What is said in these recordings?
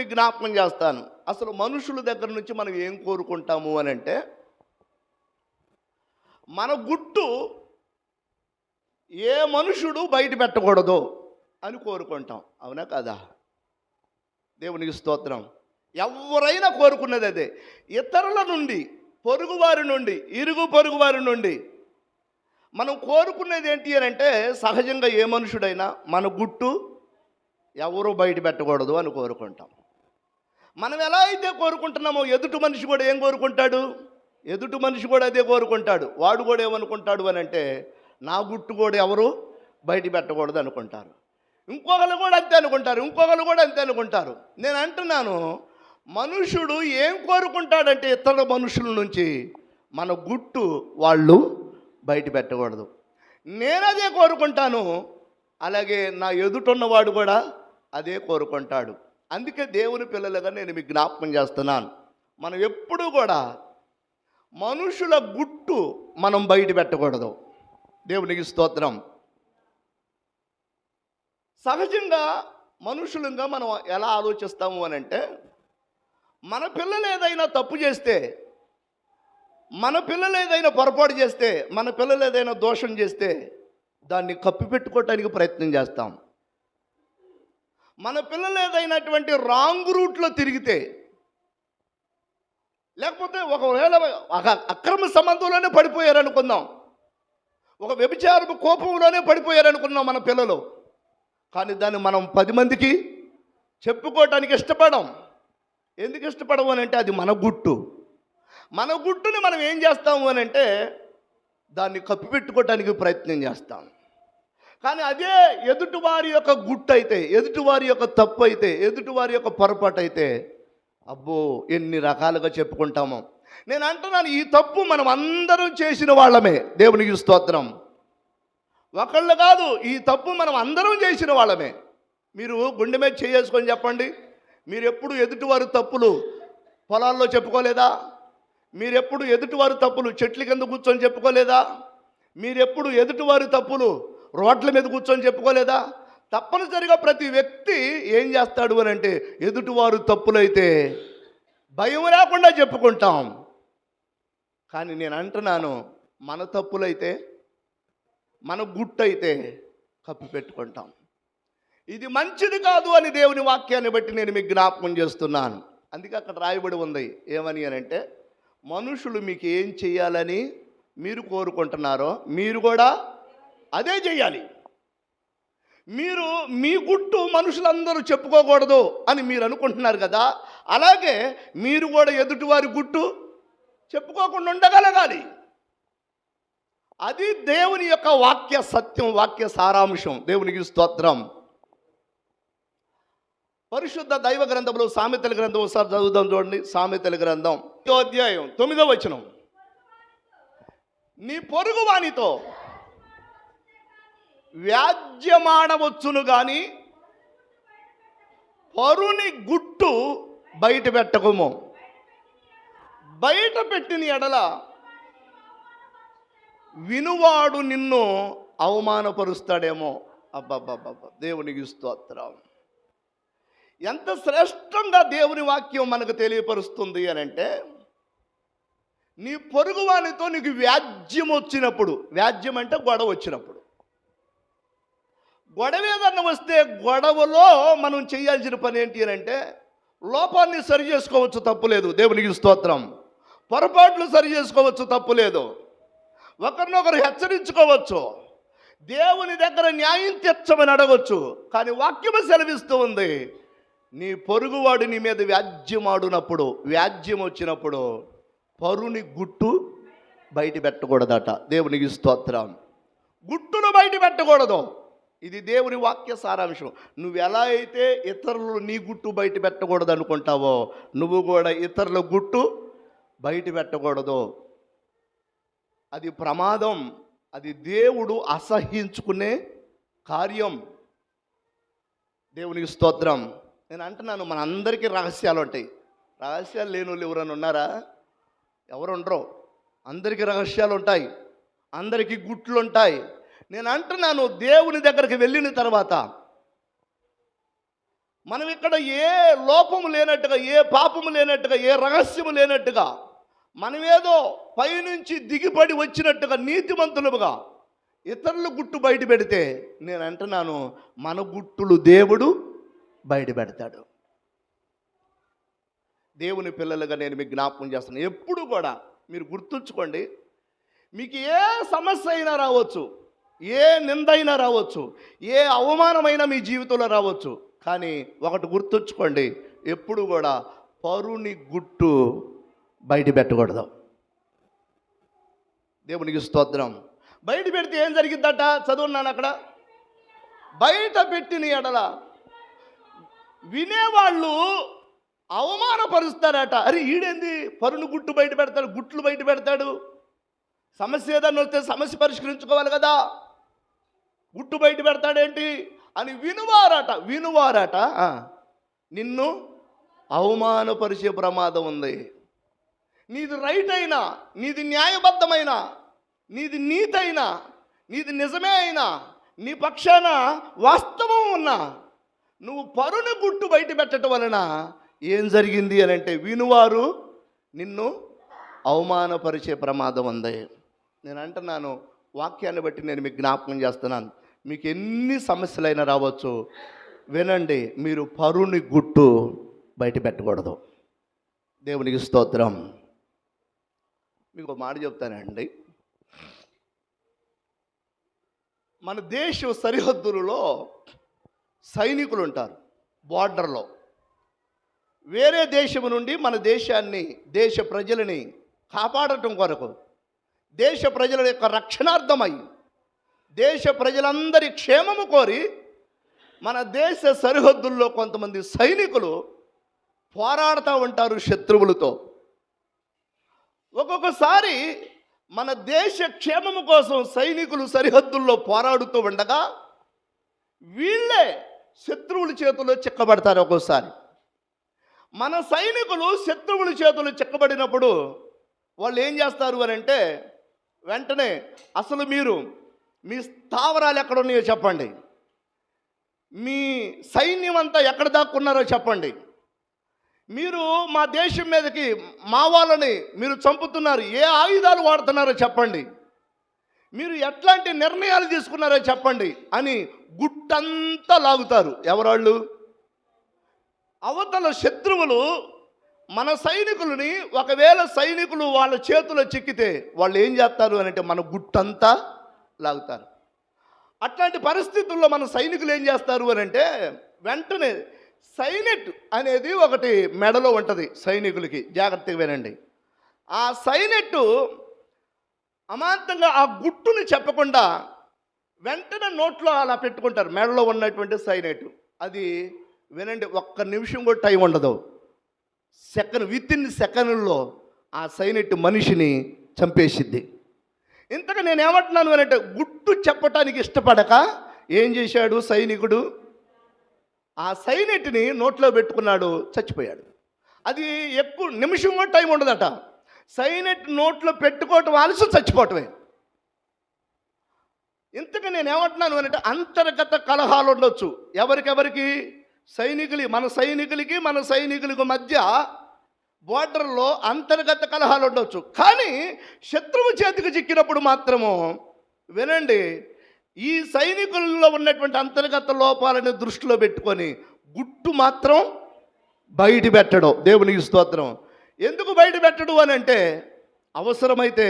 మీకు జ్ఞాపకం చేస్తాను. అసలు మనుషుల దగ్గర నుంచి మనం ఏం కోరుకుంటాము అని అంటే మన గుట్టు ఏ మనుషుడు బయట పెట్టకూడదు అని కోరుకుంటాం. అవునా కదా? దేవునికి స్తోత్రం. ఎవరైనా కోరుకున్నది అదే. ఇతరుల నుండి పొరుగువారి నుండి ఇరుగు పొరుగువారి నుండి మనం కోరుకునేది ఏంటి అని అంటే సహజంగా ఏ మనుషుడైనా మన గుట్టు ఎవరు బయట పెట్టకూడదు అని కోరుకుంటాం. మనం ఎలా అయితే కోరుకుంటున్నామో ఎదుటి మనిషి కూడా ఏం కోరుకుంటాడు? ఎదుటి మనిషి కూడా అదే కోరుకుంటాడు. వాడు కూడా ఏమనుకుంటాడు అని అంటే నా గుట్టు కూడా ఎవరు బయట పెట్టకూడదు అనుకుంటారు. ఇంకొకరు కూడా అంతే అనుకుంటారు. ఇంకొకరు కూడా అంతే అనుకుంటారు. నేను అంటున్నాను మనుషుడు ఏం కోరుకుంటాడంటే ఇతర మనుషుల నుంచి మన గుట్టు వాళ్ళు బయట పెట్టకూడదు. నేను అదే కోరుకుంటాను అలాగే నా ఎదుటున్నవాడు కూడా అదే కోరుకుంటాడు. అందుకే దేవుని పిల్లలుగా నేను మీకు జ్ఞాపకం చేస్తున్నాను. మనం ఎప్పుడూ కూడా మనుషుల గుట్టు మనం బయట పెట్టకూడదు. దేవునికి స్తోత్రం. సహజంగా మనుషులంగా మనం ఎలా ఆలోచిస్తాము అని అంటే మన పిల్లలు ఏదైనా తప్పు చేస్తే మన పిల్లలు ఏదైనా పొరపాటు చేస్తే మన పిల్లలు ఏదైనా దోషం చేస్తే దాన్ని కప్పిపెట్టుకోవటానికి ప్రయత్నం చేస్తాం. మన పిల్లలు ఏదైనటువంటి రాంగ్ రూట్లో తిరిగితే లేకపోతే ఒకవేళ ఒక అక్రమ సంబంధంలోనే పడిపోయారనుకుందాం ఒక వ్యభిచారపు కోపంలోనే పడిపోయారు అనుకున్నాం మన పిల్లలు. కానీ దాన్ని మనం పది మందికి చెప్పుకోవటానికి ఇష్టపడం. ఎందుకు ఇష్టపడము అని అంటే అది మన గుట్టు. మన గుట్టుని మనం ఏం చేస్తాము అని అంటే దాన్ని కప్పిపెట్టుకోవటానికి ప్రయత్నం చేస్తాం. కానీ అదే ఎదుటివారి యొక్క గుట్టు అయితే ఎదుటివారి యొక్క తప్పు అయితే ఎదుటివారి యొక్క పొరపాటు అయితే అబ్బో ఎన్ని రకాలుగా చెప్పుకుంటామో. నేను అంటున్నాను ఈ తప్పు మనం అందరం చేసిన వాళ్ళమే. దేవునికి స్తోత్రం. ఒకళ్ళు కాదు ఈ తప్పు మనం అందరం చేసిన వాళ్ళమే. మీరు గుండె మీద చేసుకొని చెప్పండి. మీరు ఎప్పుడు ఎదుటివారి తప్పులు పొలాల్లో చెప్పుకోలేదా? మీరెప్పుడు ఎదుటివారి తప్పులు చెట్ల కింద కూర్చొని చెప్పుకోలేదా? మీరెప్పుడు ఎదుటివారి తప్పులు రోడ్ల మీద కూర్చొని చెప్పుకోలేదా? తప్పనిసరిగా ప్రతి వ్యక్తి ఏం చేస్తాడు అని అంటే ఎదుటివారు తప్పులైతే భయం లేకుండా చెప్పుకుంటాం. కానీ నేను అంటున్నాను మన తప్పులైతే మన గుట్టయితే కప్పి పెట్టుకుంటాం. ఇది మంచిది కాదు అని దేవుని వాక్యాన్ని బట్టి నేను మీకు జ్ఞాపకం చేస్తున్నాను. అందుకే అక్కడ రాయబడి ఉంది ఏమని అని అంటే మనుషులు మీకు ఏం చేయాలని మీరు కోరుకుంటున్నారో మీరు కూడా అదే చేయాలి. మీరు మీ గుట్టు మనుషులందరూ చెప్పుకోకూడదు అని మీరు అనుకుంటున్నారు కదా. అలాగే మీరు కూడా ఎదుటివారి గుట్టు చెప్పుకోకుండా ఉండగలగాలి. అది దేవుని యొక్క వాక్య సత్యం వాక్య సారాంశం. దేవునికి స్తోత్రం. పరిశుద్ధ దైవ గ్రంథంలో సామెతల గ్రంథం ఒకసారి చదువుదాం చూడండి. సామెతల గ్రంథం. అధ్యాయం తొమ్మిదో వచనం. నీ పొరుగువానితో వ్యాజ్యమాడవచ్చును కానీ పరుని గుట్టు బయట పెట్టకము. బయట పెట్టిన ఎడల వినువాడు నిన్ను అవమానపరుస్తాడేమో. అబ్బాబ్బాబ్బా దేవునికి స్తోత్రం. ఎంత శ్రేష్టంగా దేవుని వాక్యం మనకు తెలియపరుస్తుంది అని అంటే నీ పొరుగువానితో నీకు వ్యాజ్యం వచ్చినప్పుడు వ్యాజ్యం అంటే గొడవ వచ్చినప్పుడు గొడవ ఏదన్నా వస్తే గొడవలో మనం చేయాల్సిన పని ఏంటి అని అంటే లోపాన్ని సరి చేసుకోవచ్చు తప్పులేదు దేవునికి స్తోత్రం. పొరపాట్లు సరి చేసుకోవచ్చు తప్పులేదు ఒకరినొకరు హెచ్చరించుకోవచ్చు. దేవుని దగ్గర న్యాయం తీర్చమని అడగవచ్చు కానీ వాక్యము సెలవిస్తూ ఉంది. నీ పొరుగువాడు నీ మీద వ్యాజ్యమాడునప్పుడు వ్యాజ్యం వచ్చినప్పుడు పరుని గుట్టు బయట పెట్టకూడదట. దేవునికి స్తోత్రం. గుట్టును బయట పెట్టకూడదు. ఇది దేవుని వాక్య సారాంశం. నువ్వు ఎలా అయితే ఇతరులు నీ గుట్టు బయట పెట్టకూడదు అనుకుంటావో నువ్వు కూడా ఇతరుల గుట్టు బయట పెట్టకూడదు. అది ప్రమాదం. అది దేవుడు అసహించుకునే కార్యం. దేవునికి స్తోత్రం. నేను అంటున్నాను మన అందరికీ రహస్యాలు ఉంటాయి. రహస్యాలు లేని వాళ్ళు ఎవరైనా ఉన్నారా? ఎవరు ఉండరు. అందరికీ రహస్యాలు ఉంటాయి. అందరికీ గుట్లు ఉంటాయి. నేను అంటున్నాను దేవుని దగ్గరికి వెళ్ళిన తర్వాత మనం ఇక్కడ ఏ లోపము లేనట్టుగా ఏ పాపము లేనట్టుగా ఏ రహస్యము లేనట్టుగా మనమేదో పైనుంచి దిగిపడి వచ్చినట్టుగా నీతిమంతులుగా ఇతరుల గుట్టు బయట పెడితే నేను అంటున్నాను మన గుట్టులు దేవుడు బయట పెడతాడు. దేవుని పిల్లలుగా నేను మీకు జ్ఞాపకం చేస్తాను ఎప్పుడు కూడా మీరు గుర్తుంచుకోండి మీకు ఏ సమస్య అయినా రావచ్చు. ఏ నిందైనా రావచ్చు ఏ అవమానమైనా మీ జీవితంలో రావచ్చు కానీ ఒకటి గుర్తుంచుకోండి ఎప్పుడు కూడా పరుని గుట్టు బయట పెట్టకూడదు. దేవునికి స్తోత్రం. బయట పెడితే ఏం జరిగిద్దట? చదువున్నాను అక్కడ? బయట పెట్టిన ఎడల వినేవాళ్ళు అవమానపరుస్తారట. అరే ఈడేంది? పరును గుట్టు బయట పెడతాడు గుట్లు బయట పెడతాడు. సమస్య ఏదన్నా వస్తే సమస్య పరిష్కరించుకోవాలి కదా. గుట్టు బయట పెడతాడేంటి? అని వినువారట వినువారట నిన్ను అవమానపరిచే ప్రమాదం ఉంది. నీది రైట్ అయినా నీది న్యాయబద్ధమైన నీది నీతైనా నీది నిజమే అయినా నీ పక్షాన వాస్తవం ఉన్నా నువ్వు పరుని గుట్టు బయట పెట్టడం వలన ఏం జరిగింది అని అంటే వినువారు నిన్ను అవమానపరిచే ప్రమాదం ఉంది. నేను అంటున్నాను వాక్యాన్ని బట్టి నేను మీకు జ్ఞాపకం చేస్తున్నాను. మీకు ఎన్ని సమస్యలైనా రావచ్చు. వినండి మీరు పరుని గుట్టు బయట పెట్టకూడదు. దేవునికి స్తోత్రం. మీకు మాట చెప్తానండి. మన దేశ సరిహద్దులలో సైనికులు ఉంటారు బార్డర్లో. వేరే దేశం నుండి మన దేశాన్ని దేశ ప్రజలని కాపాడటం కొరకు దేశ ప్రజల యొక్క రక్షణార్థమై దేశ ప్రజలందరి క్షేమము కోరి మన దేశ సరిహద్దుల్లో కొంతమంది సైనికులు పోరాడుతూ ఉంటారు శత్రువులతో. ఒక్కొక్కసారి మన దేశ క్షేమము కోసం సైనికులు సరిహద్దుల్లో పోరాడుతూ ఉండగా వీళ్ళే శత్రువుల చేతుల్లో చిక్కబడతారు ఒక్కోసారి. మన సైనికులు శత్రువుల చేతులు చిక్కబడినప్పుడు వాళ్ళు ఏం చేస్తారు అని అంటే వెంటనే అసలు మీరు మీ స్థావరాలు ఎక్కడ ఉన్నాయో చెప్పండి. మీ సైన్యం అంతా ఎక్కడ దాక్కున్నారో చెప్పండి. మీరు మా దేశం మీదకి మా వాళ్ళని మీరు చంపుతున్నారు ఏ ఆయుధాలు వాడుతున్నారో చెప్పండి. మీరు ఎట్లాంటి నిర్ణయాలు తీసుకున్నారో చెప్పండి అని గుట్టంతా లాగుతారు. ఎవరాళ్ళు? అవతల శత్రువులు మన సైనికులని ఒకవేళ సైనికులు వాళ్ళ చేతిలో చిక్కితే వాళ్ళు ఏం చేస్తారు అని అంటే మన గుట్టంతా లాగుతారు. అట్లాంటి పరిస్థితుల్లో మన సైనికులు ఏం చేస్తారు అని అంటే వెంటనే సైనెట్ అనేది ఒకటి మెడలో ఉంటుంది సైనికులకి. జాగ్రత్తగా వినండి. ఆ సైనెట్ అమాంతంగా ఆ గుట్టుని చెప్పకుండా వెంటనే నోట్లో అలా పెట్టుకుంటారు మెడలో ఉన్నటువంటి సైనెట్. అది వినండి ఒక్క నిమిషం కూడా టైం ఉండదు. సెకండ్ విత్ ఇన్ సెకండ్లో ఆ సైనెట్ మనిషిని చంపేసిద్ది. ఇంతకు నేను ఏమంటున్నాను అంటే గుట్టు చెప్పటానికి ఇష్టపడక ఏం చేశాడు సైనికుడు? ఆ సైనెట్ని నోట్లో పెట్టుకున్నాడు చచ్చిపోయాడు. అది ఎక్కువ నిమిషం కూడా టైం ఉండదట. సైనెట్ నోట్లో పెట్టుకోవటం ఆలస్యం చచ్చిపోవటమే. ఇంతకు నేను ఏమంటున్నాను అంటే అంతర్గత కలహాలు ఉండొచ్చు. ఎవరికెవరికి? సైనికులు మన సైనికులకి మన సైనికులకు మధ్య బోర్డర్లో అంతర్గత కలహాలు ఉండొచ్చు. కానీ శత్రువు చేతికి చిక్కినప్పుడు మాత్రము వినండి ఈ సైనికుల్లో ఉన్నటువంటి అంతర్గత లోపాలను దృష్టిలో పెట్టుకొని గుట్టు మాత్రం బయట పెట్టడం దేవునికి స్తోత్రం. ఎందుకు బయట పెట్టడు అని అంటే అవసరమైతే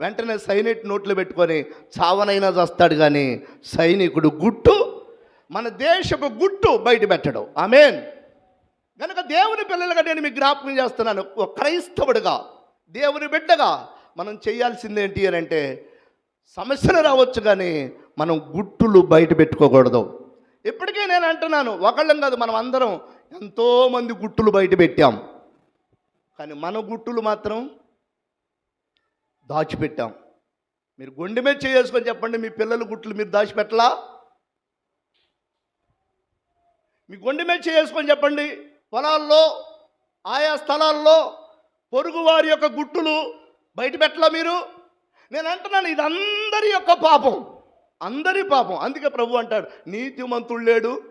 వెంటనే సైనిక్ నోట్లో పెట్టుకొని చావనైనా చేస్తాడు కానీ సైనికుడు గుట్టు మన దేశపు గుట్టు బయట పెట్టడం ఆమెన్. కనుక దేవుని పిల్లలుగా నేను మీకు జ్ఞాపకం చేస్తున్నాను. ఒక క్రైస్తవుడిగా దేవుని బిడ్డగా మనం చేయాల్సింది ఏంటి అని అంటే సమస్యలు రావచ్చు కానీ మనం గుట్టులు బయట పెట్టుకోకూడదు. ఇప్పటికే నేను అంటున్నాను ఒకళ్ళం కాదు మనం అందరం ఎంతోమంది గుట్టులు బయట పెట్టాం. కానీ మన గుట్టులు మాత్రం దాచిపెట్టాం. మీరు గుండె మీద చేసుకొని చెప్పండి మీ పిల్లల గుట్లు మీరు దాచిపెట్టలా? మీ గుండె మీద చేసుకొని చెప్పండి. పొలాల్లో ఆయా స్థలాల్లో పొరుగు వారి యొక్క గుట్టులు బయట పెట్టలా మీరు? నేను అంటున్నాను ఇది అందరి యొక్క పాపం. అందరి పాపం. అందుకే ప్రభు అంటాడు నీతిమంతుడు లేడు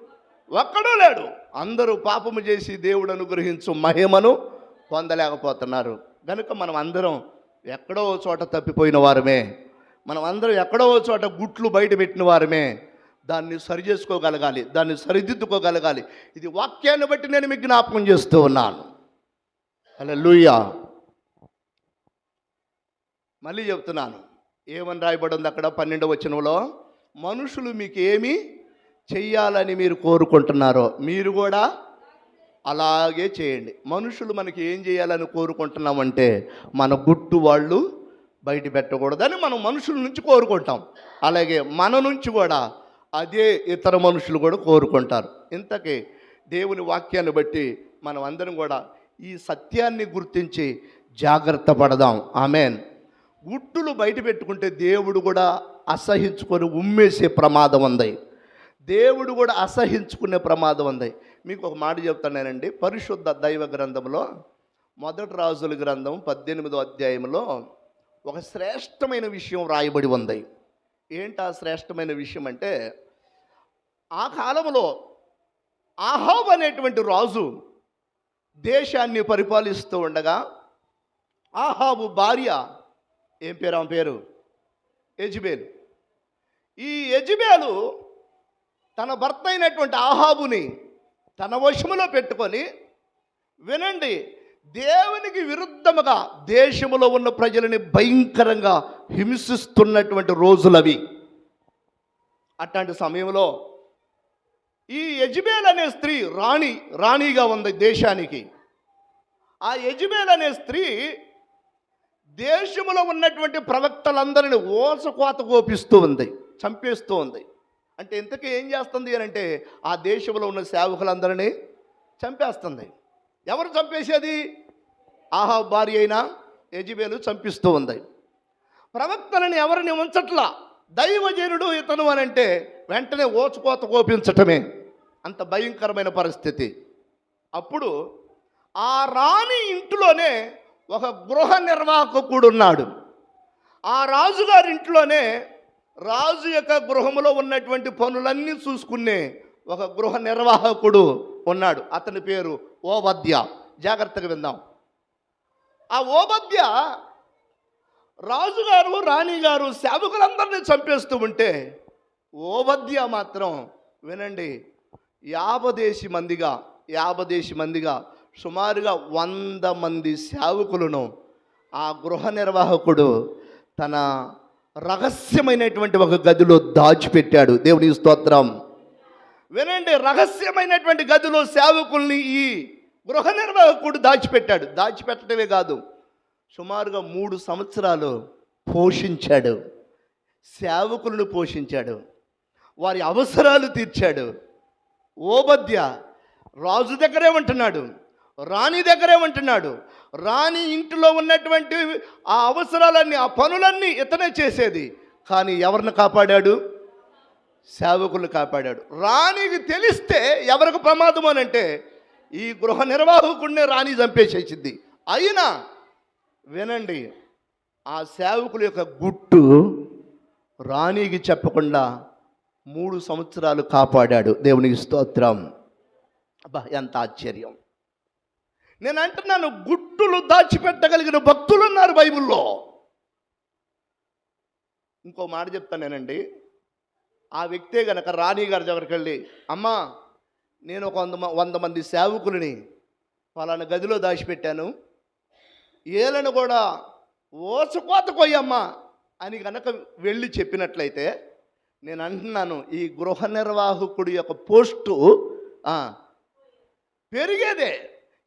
ఒక్కడూ లేడు. అందరూ పాపము చేసి దేవుడు అనుగ్రహించు మహిమను పొందలేకపోతున్నారు. కనుక మనం అందరం ఎక్కడో ఓ చోట తప్పిపోయిన వారమే. మనం అందరం ఎక్కడో ఓ చోట గుట్లు బయట పెట్టిన వారమే. దాన్ని సరి చేసుకోగలగాలి దాన్ని సరిదిద్దుకోగలగాలి. ఇది వాక్యాన్ని బట్టి నేను మీకు జ్ఞాపకం చేస్తూ ఉన్నాను. అలా లూయా మళ్ళీ చెప్తున్నాను. ఏమని రాయబడి ఉంది అక్కడ పన్నెండవ వచనంలో? మనుషులు మీకు ఏమి చెయ్యాలని మీరు కోరుకుంటున్నారో మీరు కూడా అలాగే చేయండి. మనుషులు మనకి ఏం చేయాలని కోరుకుంటున్నామంటే మన గుట్టు వాళ్ళు బయట పెట్టకూడదని మనం మనుషుల నుంచి కోరుకుంటాం. అలాగే మన నుంచి కూడా అదే ఇతర మనుషులు కూడా కోరుకుంటారు. ఇంతకీ దేవుని వాక్యాన్ని బట్టి మనం అందరం కూడా ఈ సత్యాన్ని గుర్తించి జాగ్రత్త పడదాం. ఆమెన్. గుట్టులు బయట పెట్టుకుంటే దేవుడు కూడా అసహించుకొని ఉమ్మేసే ప్రమాదం ఉంది. దేవుడు కూడా అసహించుకునే ప్రమాదం ఉంది. మీకు ఒక మాట చెప్తున్నానండి. పరిశుద్ధ దైవ గ్రంథంలో మొదటి రాజుల గ్రంథం పద్దెనిమిదో అధ్యాయంలో ఒక శ్రేష్టమైన విషయం రాయబడి ఉంది. ఏంటి ఆ శ్రేష్టమైన విషయం అంటే ఆ కాలంలో ఆహాబ్ అనేటువంటి రాజు దేశాన్ని పరిపాలిస్తూ ఉండగా ఆహాబు భార్య ఏం పేరు ఆమె పేరు? యజ్బేలు. ఈ యజ్బేలు తన భర్త అయినటువంటి ఆహాబుని తన వశములో పెట్టుకొని వినండి దేవునికి విరుద్ధముగా దేశంలో ఉన్న ప్రజలని భయంకరంగా హింసిస్తున్నటువంటి రోజులవి అట్లాంటి సమయంలో ఈ యజ్బేల్ అనే స్త్రీ రాణి రాణిగా ఉంది దేశానికి. ఆ యజ్బేల్ అనే స్త్రీ దేశంలో ఉన్నటువంటి ప్రవక్తలందరిని ఓసకోత కోపిస్తూ ఉంది చంపేస్తూ ఉంది. అంటే ఇంతకీ ఏం చేస్తుంది అని అంటే ఆ దేశంలో ఉన్న సేవకులందరినీ చంపేస్తుంది. ఎవరు చంపేసేది? ఆహా భార్య అయినా యజిబేలు చంపిస్తూ ఉంది. ప్రవక్తలను ఎవరిని ఉంచట్లా? దైవజనుడు ఇతను అని అంటే వెంటనే ఓచుకోత కోపించటమే. అంత భయంకరమైన పరిస్థితి. అప్పుడు ఆ రాణి ఇంటిలోనే ఒక గృహ నిర్వాహకుడు ఉన్నాడు ఆ రాజుగారి ఇంట్లోనే రాజు యొక్క గృహంలో ఉన్నటువంటి పనులన్నీ చూసుకునే ఒక గృహ నిర్వాహకుడు ఉన్నాడు అతని పేరు ఓవద్య జాగ్రత్తగా విందాం. ఆ ఓవద్య రాజుగారు రాణిగారు సేవకులందరినీ చంపేస్తూ ఉంటే ఓవద్య మాత్రం వినండి యాభదేశి మందిగా యాభదేశి మందిగా సుమారుగా వంద మంది సేవకులను ఆ గృహ నిర్వాహకుడు తన రహస్యమైనటువంటి ఒక గదిలో దాచిపెట్టాడు. దేవుని స్తోత్రం. వినండి రహస్యమైనటువంటి గదిలో సేవకుల్ని ఈ గృహ నిర్వాహకుడు దాచిపెట్టాడు. దాచిపెట్టడమే కాదు సుమారుగా మూడు సంవత్సరాలు పోషించాడు. సేవకులను పోషించాడు. వారి అవసరాలు తీర్చాడు. ఓబద్య రాజు దగ్గరే ఉంటున్నాడు. రాణి దగ్గరే ఉంటున్నాడు. రాణి ఇంటిలో ఉన్నటువంటి ఆ అవసరాలన్నీ ఆ పనులన్నీ ఇతనే చేసేది. కానీ ఎవరిని కాపాడాడు? సేవకులు కాపాడాడు. రాణికి తెలిస్తే ఎవరికి ప్రమాదం అని అంటే ఈ గృహ నిర్వాహకుడినే రాణి చంపేసేసింది. అయినా వినండి ఆ సేవకుల యొక్క గుట్టు రాణికి చెప్పకుండా మూడు సంవత్సరాలు కాపాడాడు. దేవునికి స్తోత్రం. అబ్బా ఎంత ఆశ్చర్యం. నేను అంటున్నాను గుట్టులు దాచిపెట్టగలిగిన భక్తులు ఉన్నారు బైబిల్లో. ఇంకో మాట చెప్తానేనండి ఆ వ్యక్తే గనక రాణి గారి దగ్గరికి వెళ్ళి అమ్మా నేను ఒక వంద వంద మంది సేవకులని వాళ్ళని గదిలో దాచిపెట్టాను. ఏలను కూడా ఓసుకోత కొయ్యమ్మా అని గనక వెళ్ళి చెప్పినట్లయితే నేను అంటున్నాను ఈ గృహ నిర్వాహకుడి యొక్క పోస్టు పెరిగేదే.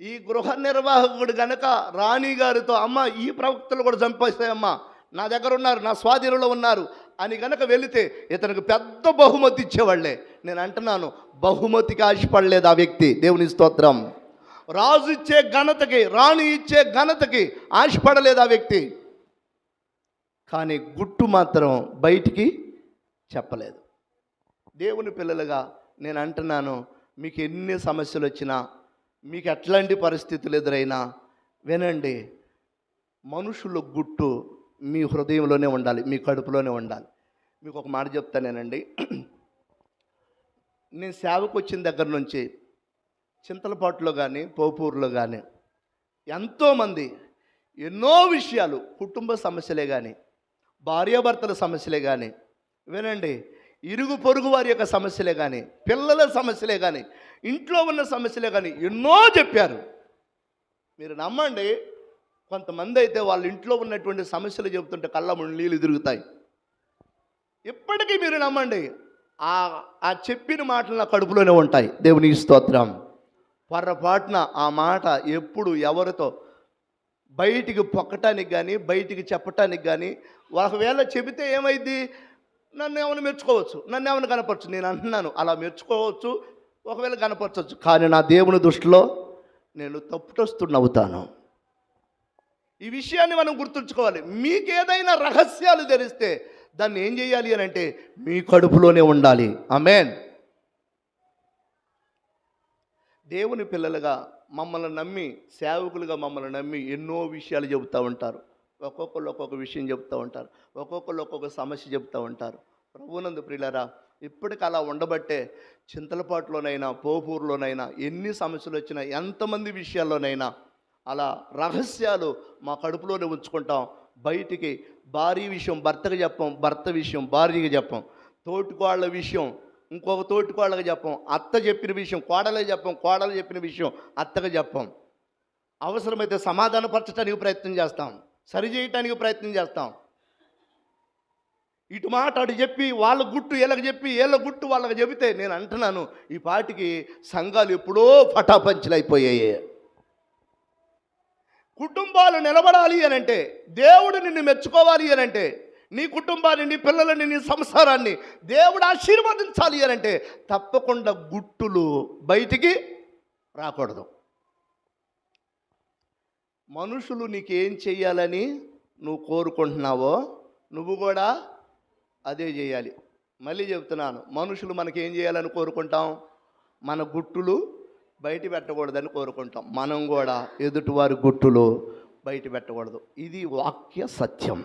ఈ గృహ నిర్వాహకుడు గనక రాణి గారితో అమ్మ ఈ ప్రవక్తలు కూడా చంపేస్తాయమ్మా. నా దగ్గర ఉన్నారు నా స్వాధీనంలో ఉన్నారు. అని గనక వెళితే ఇతనికి పెద్ద బహుమతి ఇచ్చేవాళ్ళే. నేను అంటున్నాను బహుమతికి ఆశపడలేదు ఆ వ్యక్తి. దేవుని స్తోత్రం. రాజు ఇచ్చే ఘనతకి రాణి ఇచ్చే ఘనతకి ఆశపడలేదు ఆ వ్యక్తి. కానీ గుట్టు మాత్రం బయటికి చెప్పలేదు. దేవుని పిల్లలుగా నేను అంటున్నాను మీకు ఎన్ని సమస్యలు వచ్చినా మీకు ఎట్లాంటి పరిస్థితులు ఎదురైనా వినండి మనుషుల గుట్టు మీ హృదయంలోనే ఉండాలి మీ కడుపులోనే ఉండాలి. మీకు ఒక మాట చెప్తానేనండి నేను సేవకు వచ్చిన దగ్గర నుంచి చింతలపాటులో కానీ పోపూరులో కానీ ఎంతోమంది ఎన్నో విషయాలు కుటుంబ సమస్యలే కానీ భార్యాభర్తల సమస్యలే కానీ వినండి ఇరుగు పొరుగు వారి యొక్క సమస్యలే కానీ పిల్లల సమస్యలే కానీ ఇంట్లో ఉన్న సమస్యలే కానీ ఎన్నో చెప్పారు. మీరు నమ్మండి కొంతమంది అయితే వాళ్ళ ఇంట్లో ఉన్నటువంటి సమస్యలు చెబుతుంటే కళ్ళ ముందు నీళ్ళు తిరుగుతాయి. ఇప్పటికీ మీరు నమ్మండి ఆ ఆ చెప్పిన మాటలు నా కడుపులోనే ఉంటాయి. దేవుని స్తోత్రం. పొరపాటున ఆ మాట ఎప్పుడు ఎవరితో బయటికి పొక్కటానికి కానీ బయటికి చెప్పటానికి కానీ ఒకవేళ చెబితే ఏమైంది నన్ను ఏమైనా మెచ్చుకోవచ్చు? నన్ను ఏమైనా కనపరచు? నేను అంటున్నాను అలా మెచ్చుకోవచ్చు ఒకవేళ కనపరచవచ్చు కానీ నా దేవుని దృష్టిలో నేను తప్పుటొస్తున్నవుతాను. ఈ విషయాన్ని మనం గుర్తుంచుకోవాలి. మీకు ఏదైనా రహస్యాలు తెలిస్తే దాన్ని ఏం చేయాలి అని అంటే మీ కడుపులోనే ఉండాలి. అమేన్ దేవుని పిల్లలుగా మమ్మల్ని నమ్మి సేవకులుగా మమ్మల్ని నమ్మి ఎన్నో విషయాలు చెబుతూ ఉంటారు. ఒక్కొక్కళ్ళు ఒక్కొక్క విషయం చెబుతూ ఉంటారు. ఒక్కొక్కళ్ళు ఒక్కొక్క సమస్య చెబుతూ ఉంటారు. ప్రభునందు ప్రియులరా ఇప్పటికి అలా ఉండబట్టే చింతలపాటులోనైనా పోపూరులోనైనా ఎన్ని సమస్యలు వచ్చినా ఎంతమంది విషయాల్లోనైనా అలా రహస్యాలు మా కడుపులోనే ఉంచుకుంటాం. బయటికి భార్య విషయం భర్తకు చెప్పం భర్త విషయం భార్యకి చెప్పం. తోటికోళ్ళ విషయం ఇంకొక తోటికోళ్ళకి చెప్పం. అత్త చెప్పిన విషయం కోడలే చెప్పం కోడలు చెప్పిన విషయం అత్తకు చెప్పం. అవసరమైతే సమాధానపరచడానికి ప్రయత్నం చేస్తాం. సరి చేయటానికి ప్రయత్నం చేస్తాం. ఇటు మాట అటు చెప్పి వాళ్ళ గుట్టు వీళ్ళకి చెప్పి వీళ్ళ గుట్టు వాళ్ళకి చెబితే నేను అంటున్నాను ఈ పాటికి సంఘాలు ఎప్పుడో పటాపంచలైపోయాయి. కుటుంబాలు నిలబడాలి అని అంటే దేవుడు నిన్ను మెచ్చుకోవాలి అని అంటే నీ కుటుంబాన్ని నీ పిల్లలని నీ సంసారాన్ని దేవుడు ఆశీర్వదించాలి అని అంటే తప్పకుండా గుట్టులు బయటికి రాకూడదు. మనుషులు నీకేం చేయాలని నువ్వు కోరుకుంటున్నావో నువ్వు కూడా అదే చేయాలి. మళ్ళీ చెప్తున్నాను మనుషులు మనకేం చేయాలని కోరుకుంటాం? మన గుట్టులు బయట పెట్టకూడదని కోరుకుంటాం. మనం కూడా ఎదుటివారి గుట్టులో బయట పెట్టకూడదు ఇది వాక్య సత్యం.